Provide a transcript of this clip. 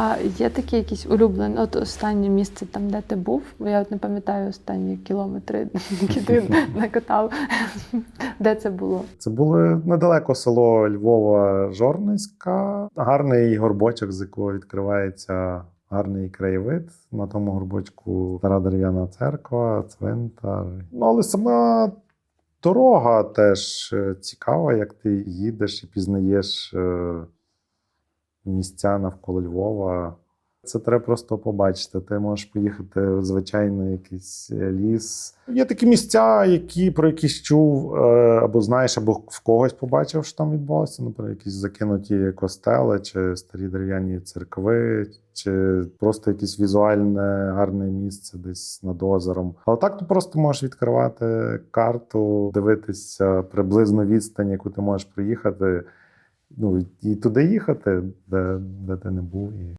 А є такі якісь улюблені, от останнє місце там, де ти був? Бо я от не пам'ятаю останні кілометри, які ти накатав. Де це було? Це було недалеко село Львова Жорницька. Гарний горбочок, з якого відкривається гарний краєвид. На тому горбочку стара дерев'яна церква, цвинтар. Ну, але сама дорога теж е, цікава, як ти їдеш і пізнаєш е, місця навколо Львова. Це треба просто побачити. Ти можеш поїхати в звичайний якийсь е, ліс. Є такі місця, які про якісь чув, е, або знаєш, або в когось побачив, що там відбувалося. Наприклад, якісь закинуті костели, чи старі дерев'яні церкви, чи просто якесь візуальне гарне місце десь над озером. Але так ти просто можеш відкривати карту, дивитися приблизно відстань, яку ти можеш проїхати. Ну і туди їхати, де, де ти не був. І